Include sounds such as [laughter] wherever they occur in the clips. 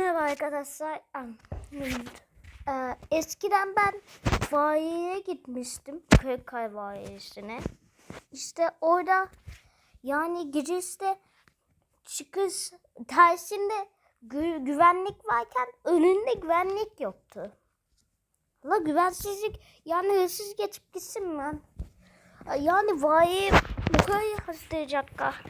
Merhaba arkadaşlar. Ee, eskiden ben vaiye gitmiştim. Kırıkkay vaiyesine. İşte orada yani girişte çıkış tersinde gü- güvenlik varken önünde güvenlik yoktu. La güvensizlik yani hırsız geçip gitsin lan? Yani vaiye bu kadar hastayacaklar.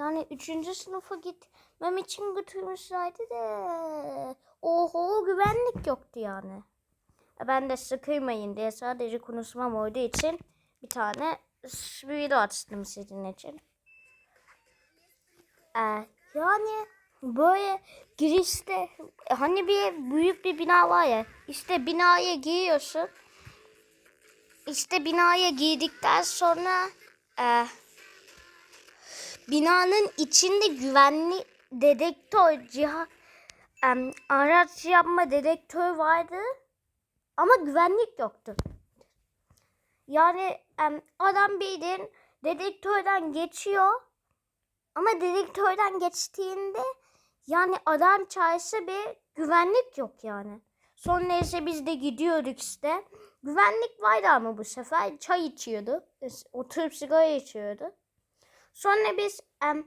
Yani üçüncü sınıfa gitmem için götürmüşlerdi de. Oho güvenlik yoktu yani. Ben de sıkılmayın diye sadece konuşmam olduğu için bir tane video açtım sizin için. E, yani böyle girişte hani bir büyük bir bina var ya işte binaya giriyorsun. İşte binaya girdikten sonra e, binanın içinde güvenli dedektör cihaz araç yapma dedektör vardı ama güvenlik yoktu. Yani em, adam bildiğin dedektörden geçiyor ama dedektörden geçtiğinde yani adam çağırsa bir güvenlik yok yani. Sonra ise biz de gidiyorduk işte. Güvenlik vardı ama bu sefer çay içiyordu. Oturup sigara içiyordu. Sonra biz em,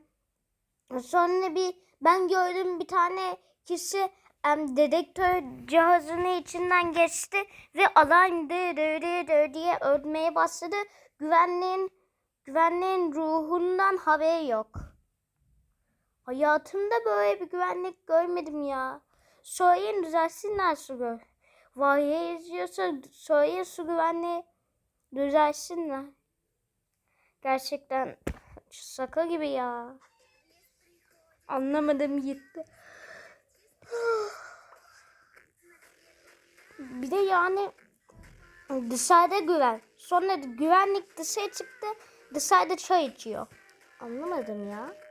sonra bir ben gördüm bir tane kişi em, dedektör cihazının içinden geçti ve alarm diye ötmeye başladı. Güvenliğin güvenliğin ruhundan haberi yok. Hayatımda böyle bir güvenlik görmedim ya. Söyleyin düzelsinler su gör. Vahiy yazıyorsa söyleyin su güvenliği düzelsinler. Gerçekten şaka gibi ya. Anlamadım gitti. [sighs] Bir de yani dışarıda güven. Sonra güvenlik dışarı çıktı. Dışarıda çay içiyor. Anlamadım ya.